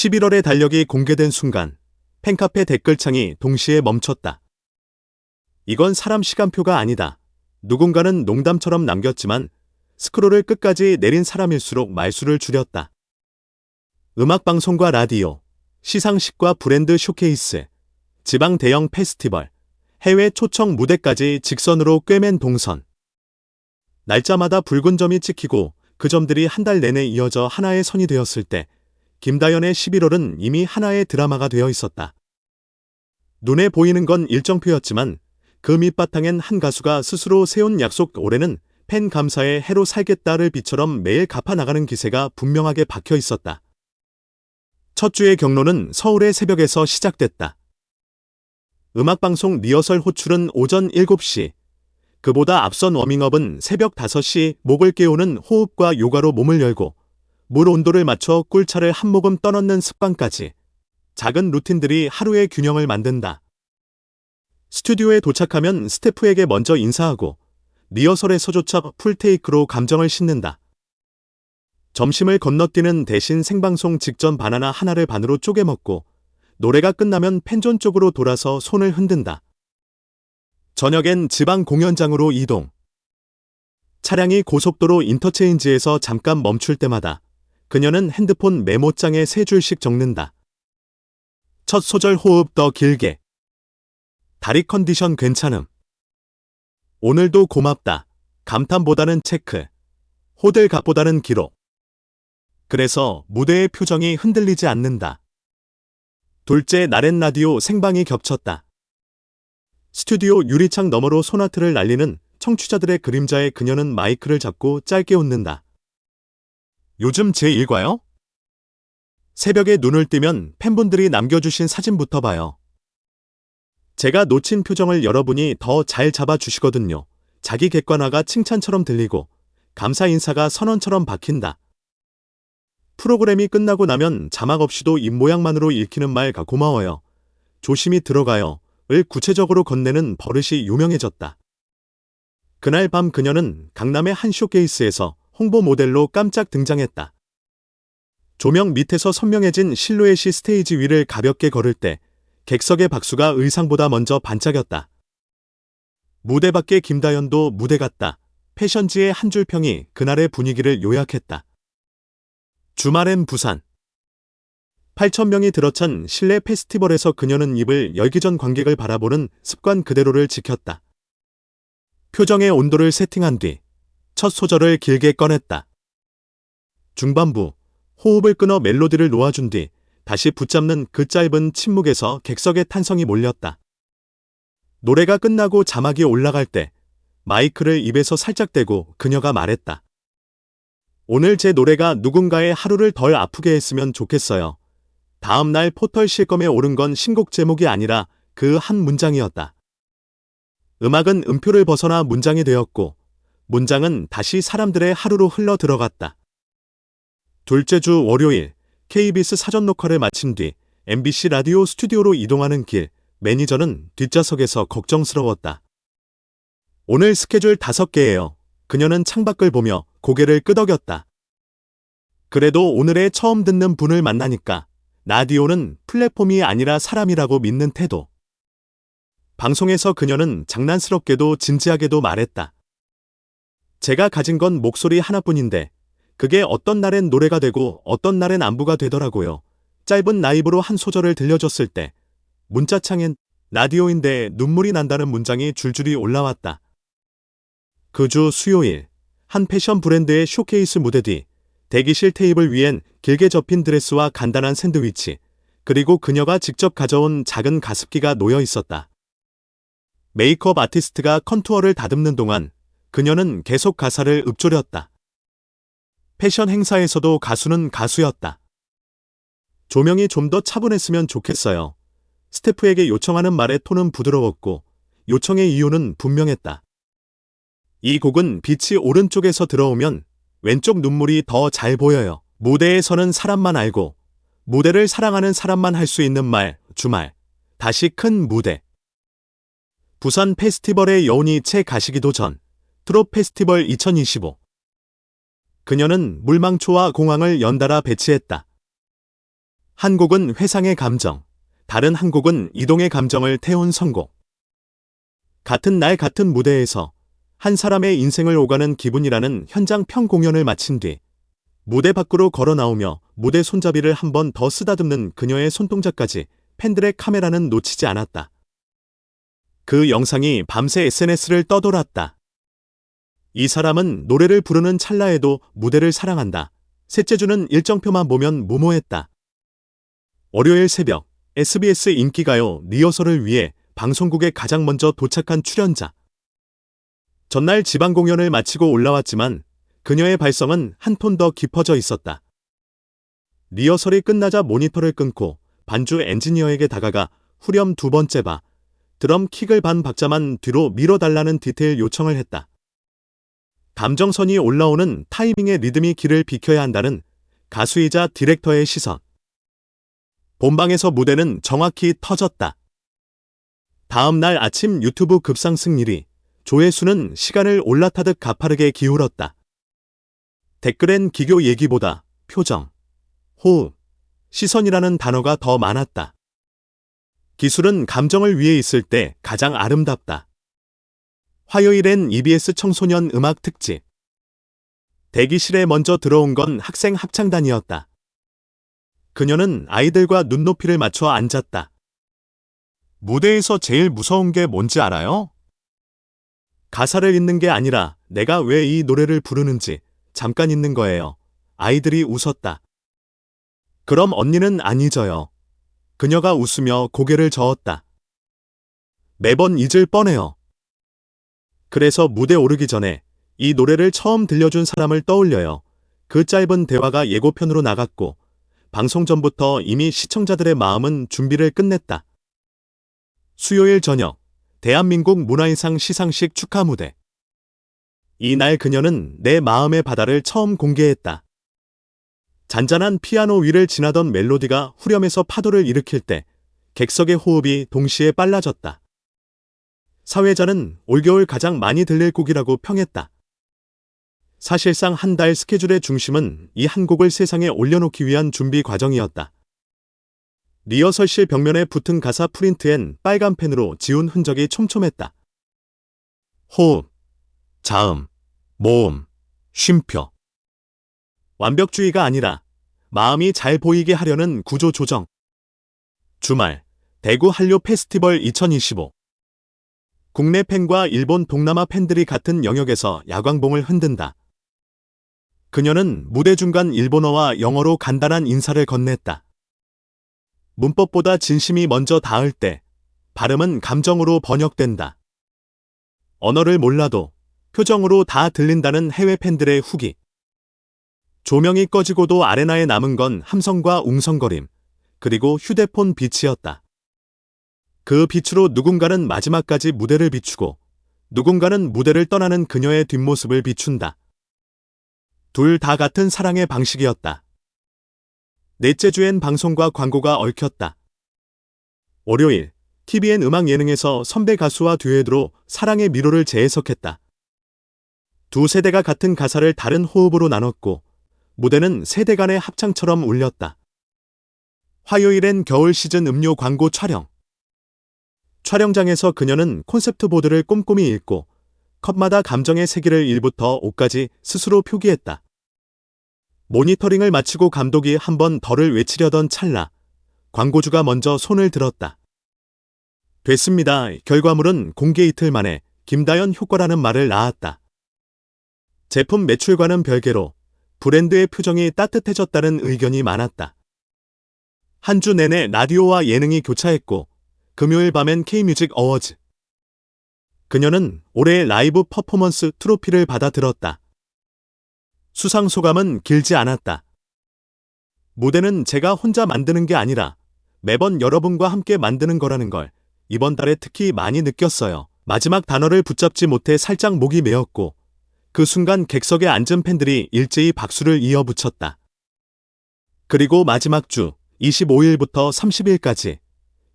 11월의 달력이 공개된 순간 팬카페 댓글창이 동시에 멈췄다. 이건 사람 시간표가 아니다. 누군가는 농담처럼 남겼지만 스크롤을 끝까지 내린 사람일수록 말수를 줄였다. 음악방송과 라디오, 시상식과 브랜드 쇼케이스, 지방 대형 페스티벌, 해외 초청 무대까지 직선으로 꿰맨 동선. 날짜마다 붉은 점이 찍히고 그 점들이 한 달 내내 이어져 하나의 선이 되었을 때 김다연의 11월은 이미 하나의 드라마가 되어 있었다. 눈에 보이는 건 일정표였지만 그 밑바탕엔 한 가수가 스스로 세운 약속 올해는 팬 감사의 해로 살겠다를 비처럼 매일 갚아나가는 기세가 분명하게 박혀 있었다. 첫 주의 경로는 서울의 새벽에서 시작됐다. 음악방송 리허설 호출은 오전 7시. 그보다 앞선 워밍업은 새벽 5시 목을 깨우는 호흡과 요가로 몸을 열고 물 온도를 맞춰 꿀차를 한 모금 떠넣는 습관까지 작은 루틴들이 하루의 균형을 만든다. 스튜디오에 도착하면 스태프에게 먼저 인사하고 리허설에서조차 풀테이크로 감정을 싣는다. 점심을 건너뛰는 대신 생방송 직전 바나나 하나를 반으로 쪼개 먹고 노래가 끝나면 펜존 쪽으로 돌아서 손을 흔든다. 저녁엔 지방 공연장으로 이동. 차량이 고속도로 인터체인지에서 잠깐 멈출 때마다 그녀는 핸드폰 메모장에 세 줄씩 적는다. 첫 소절 호흡 더 길게. 다리 컨디션 괜찮음. 오늘도 고맙다. 감탄보다는 체크. 호들갑보다는 기록. 그래서 무대의 표정이 흔들리지 않는다. 둘째 나렌 라디오 생방이 겹쳤다. 스튜디오 유리창 너머로 소나트를 날리는 청취자들의 그림자에 그녀는 마이크를 잡고 짧게 웃는다. 요즘 제 일과요? 새벽에 눈을 뜨면 팬분들이 남겨주신 사진부터 봐요. 제가 놓친 표정을 여러분이 더 잘 잡아주시거든요. 자기 객관화가 칭찬처럼 들리고 감사 인사가 선언처럼 박힌다. 프로그램이 끝나고 나면 자막 없이도 입모양만으로 읽히는 말가 고마워요. 조심히 들어가요. 을 구체적으로 건네는 버릇이 유명해졌다. 그날 밤 그녀는 강남의 한 쇼케이스에서 홍보 모델로 깜짝 등장했다. 조명 밑에서 선명해진 실루엣이 스테이지 위를 가볍게 걸을 때 객석의 박수가 의상보다 먼저 반짝였다. 무대 밖의 김다연도 무대 같다. 패션지의 한 줄 평이 그날의 분위기를 요약했다. 주말엔 부산. 8천명이 들어찬 실내 페스티벌에서 그녀는 입을 열기 전 관객을 바라보는 습관 그대로를 지켰다. 표정의 온도를 세팅한 뒤 첫 소절을 길게 꺼냈다. 중반부 호흡을 끊어 멜로디를 놓아준 뒤 다시 붙잡는 그 짧은 침묵에서 객석의 탄성이 몰렸다. 노래가 끝나고 자막이 올라갈 때 마이크를 입에서 살짝 대고 그녀가 말했다. 오늘 제 노래가 누군가의 하루를 덜 아프게 했으면 좋겠어요. 다음 날 포털 실검에 오른 건 신곡 제목이 아니라 그 한 문장이었다. 음악은 음표를 벗어나 문장이 되었고 문장은 다시 사람들의 하루로 흘러 들어갔다. 둘째 주 월요일 KBS 사전 녹화를 마친 뒤 MBC 라디오 스튜디오로 이동하는 길 매니저는 뒷좌석에서 걱정스러웠다. 오늘 스케줄 다섯 개예요. 그녀는 창밖을 보며 고개를 끄덕였다. 그래도 오늘의 처음 듣는 분을 만나니까 라디오는 플랫폼이 아니라 사람이라고 믿는 태도. 방송에서 그녀는 장난스럽게도 진지하게도 말했다. 제가 가진 건 목소리 하나뿐인데 그게 어떤 날엔 노래가 되고 어떤 날엔 안부가 되더라고요. 짧은 나이브로 한 소절을 들려줬을 때 문자창엔 라디오인데 눈물이 난다는 문장이 줄줄이 올라왔다. 그 주 수요일 한 패션 브랜드의 쇼케이스 무대 뒤 대기실 테이블 위엔 길게 접힌 드레스와 간단한 샌드위치, 그리고 그녀가 직접 가져온 작은 가습기가 놓여 있었다. 메이크업 아티스트가 컨투어를 다듬는 동안 그녀는 계속 가사를 읊조렸다. 패션 행사에서도 가수는 가수였다. 조명이 좀 더 차분했으면 좋겠어요. 스태프에게 요청하는 말의 톤은 부드러웠고 요청의 이유는 분명했다. 이 곡은 빛이 오른쪽에서 들어오면 왼쪽 눈물이 더 잘 보여요. 무대에 서는 사람만 알고 무대를 사랑하는 사람만 할 수 있는 말, 주말. 다시 큰 무대. 부산 페스티벌의 여운이 채 가시기도 전 트롯 페스티벌 2025. 그녀는 물망초와 공항을 연달아 배치했다. 한 곡은 회상의 감정, 다른 한 곡은 이동의 감정을 태운 선곡. 같은 날 같은 무대에서 한 사람의 인생을 오가는 기분이라는 현장 평 공연을 마친 뒤 무대 밖으로 걸어 나오며 무대 손잡이를 한 번 더 쓰다듬는 그녀의 손동작까지 팬들의 카메라는 놓치지 않았다. 그 영상이 밤새 SNS를 떠돌았다. 이 사람은 노래를 부르는 찰나에도 무대를 사랑한다. 셋째 주는 일정표만 보면 무모했다. 월요일 새벽 SBS 인기가요 리허설을 위해 방송국에 가장 먼저 도착한 출연자. 전날 지방 공연을 마치고 올라왔지만 그녀의 발성은 한 톤 더 깊어져 있었다. 리허설이 끝나자 모니터를 끊고 반주 엔지니어에게 다가가 후렴 두 번째 바, 드럼 킥을 반 박자만 뒤로 밀어달라는 디테일 요청을 했다. 감정선이 올라오는 타이밍의 리듬이 길을 비켜야 한다는 가수이자 디렉터의 시선. 본방에서 무대는 정확히 터졌다. 다음 날 아침 유튜브 급상승 1위, 조회수는 시간을 올라타듯 가파르게 기울었다. 댓글엔 기교 얘기보다 표정, 호흡, 시선이라는 단어가 더 많았다. 기술은 감정을 위해 있을 때 가장 아름답다. 화요일엔 EBS 청소년 음악 특집. 대기실에 먼저 들어온 건 학생 합창단이었다. 그녀는 아이들과 눈높이를 맞춰 앉았다. 무대에서 제일 무서운 게 뭔지 알아요? 가사를 읽는 게 아니라 내가 왜 이 노래를 부르는지 잠깐 있는 거예요. 아이들이 웃었다. 그럼 언니는 안 잊어요. 그녀가 웃으며 고개를 저었다. 매번 잊을 뻔해요. 그래서 무대 오르기 전에 이 노래를 처음 들려준 사람을 떠올려요. 그 짧은 대화가 예고편으로 나갔고 방송 전부터 이미 시청자들의 마음은 준비를 끝냈다. 수요일 저녁 대한민국 문화인상 시상식 축하 무대. 이날 그녀는 내 마음의 바다를 처음 공개했다. 잔잔한 피아노 위를 지나던 멜로디가 후렴에서 파도를 일으킬 때 객석의 호흡이 동시에 빨라졌다. 사회자는 올겨울 가장 많이 들릴 곡이라고 평했다. 사실상 한 달 스케줄의 중심은 이 한 곡을 세상에 올려놓기 위한 준비 과정이었다. 리허설실 벽면에 붙은 가사 프린트엔 빨간 펜으로 지운 흔적이 촘촘했다. 호흡, 자음, 모음, 쉼표. 완벽주의가 아니라 마음이 잘 보이게 하려는 구조 조정. 주말 대구 한류 페스티벌 2025 국내 팬과 일본 동남아 팬들이 같은 영역에서 야광봉을 흔든다. 그녀는 무대 중간 일본어와 영어로 간단한 인사를 건넸다. 문법보다 진심이 먼저 닿을 때 발음은 감정으로 번역된다. 언어를 몰라도 표정으로 다 들린다는 해외 팬들의 후기. 조명이 꺼지고도 아레나에 남은 건 함성과 웅성거림, 그리고 휴대폰 빛이었다. 그 빛으로 누군가는 마지막까지 무대를 비추고 누군가는 무대를 떠나는 그녀의 뒷모습을 비춘다. 둘 다 같은 사랑의 방식이었다. 넷째 주엔 방송과 광고가 얽혔다. 월요일, TVN 음악 예능에서 선배 가수와 듀엣으로 사랑의 미로를 재해석했다. 두 세대가 같은 가사를 다른 호흡으로 나눴고 무대는 세대 간의 합창처럼 울렸다. 화요일엔 겨울 시즌 음료 광고 촬영. 촬영장에서 그녀는 콘셉트 보드를 꼼꼼히 읽고 컵마다 감정의 세기를 1부터 5까지 스스로 표기했다. 모니터링을 마치고 감독이 한 번 덜을 외치려던 찰나 광고주가 먼저 손을 들었다. 됐습니다. 결과물은 공개 이틀 만에 김다연 효과라는 말을 낳았다. 제품 매출과는 별개로 브랜드의 표정이 따뜻해졌다는 의견이 많았다. 한 주 내내 라디오와 예능이 교차했고 금요일 밤엔 K뮤직 어워즈. 그녀는 올해의 라이브 퍼포먼스 트로피를 받아 들었다. 수상 소감은 길지 않았다. 무대는 제가 혼자 만드는 게 아니라 매번 여러분과 함께 만드는 거라는 걸 이번 달에 특히 많이 느꼈어요. 마지막 단어를 붙잡지 못해 살짝 목이 메었고 그 순간 객석에 앉은 팬들이 일제히 박수를 이어붙였다. 그리고 마지막 주 25일부터 30일까지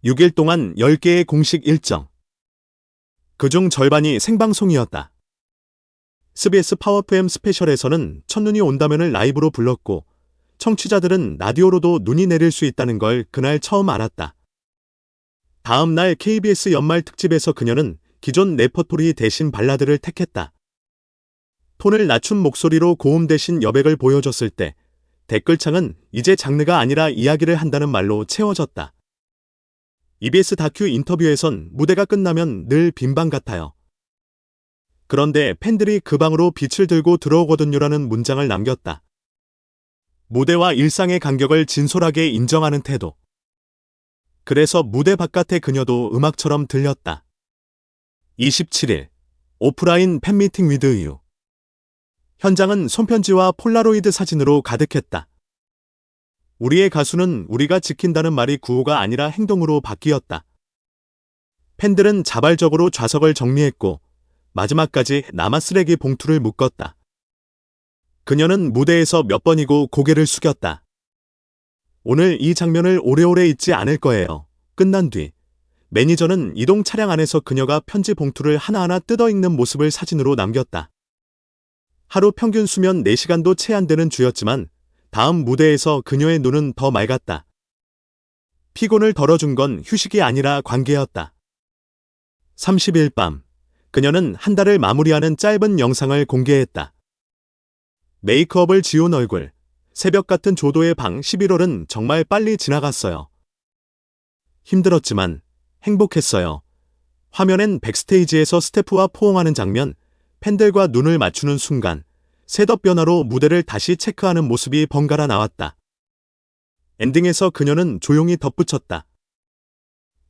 6일 동안 10개의 공식 일정. 그중 절반이 생방송이었다. SBS 파워프엠 스페셜에서는 첫눈이 온다면을 라이브로 불렀고 청취자들은 라디오로도 눈이 내릴 수 있다는 걸 그날 처음 알았다. 다음 날 KBS 연말 특집에서 그녀는 기존 레퍼토리 대신 발라드를 택했다. 톤을 낮춘 목소리로 고음 대신 여백을 보여줬을 때 댓글창은 이제 장르가 아니라 이야기를 한다는 말로 채워졌다. EBS 다큐 인터뷰에선 무대가 끝나면 늘 빈방 같아요. 그런데 팬들이 그 방으로 빛을 들고 들어오거든요라는 문장을 남겼다. 무대와 일상의 간격을 진솔하게 인정하는 태도. 그래서 무대 바깥의 그녀도 음악처럼 들렸다. 27일 오프라인 팬미팅 위드 유 현장은 손편지와 폴라로이드 사진으로 가득했다. 우리의 가수는 우리가 지킨다는 말이 구호가 아니라 행동으로 바뀌었다. 팬들은 자발적으로 좌석을 정리했고 마지막까지 남아 쓰레기 봉투를 묶었다. 그녀는 무대에서 몇 번이고 고개를 숙였다. 오늘 이 장면을 오래오래 잊지 않을 거예요. 끝난 뒤 매니저는 이동 차량 안에서 그녀가 편지 봉투를 하나하나 뜯어 읽는 모습을 사진으로 남겼다. 하루 평균 수면 4시간도 채 안 되는 주였지만 다음 무대에서 그녀의 눈은 더 맑았다. 피곤을 덜어준 건 휴식이 아니라 관계였다. 30일 밤, 그녀는 한 달을 마무리하는 짧은 영상을 공개했다. 메이크업을 지운 얼굴, 새벽 같은 조도의 방 11월은 정말 빨리 지나갔어요. 힘들었지만 행복했어요. 화면엔 백스테이지에서 스태프와 포옹하는 장면, 팬들과 눈을 맞추는 순간, 셋업 변화로 무대를 다시 체크하는 모습이 번갈아 나왔다. 엔딩에서 그녀는 조용히 덧붙였다.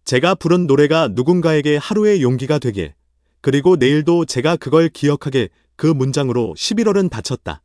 제가 부른 노래가 누군가에게 하루의 용기가 되길, 그리고 내일도 제가 그걸 기억하게 그 문장으로 11월은 닫혔다.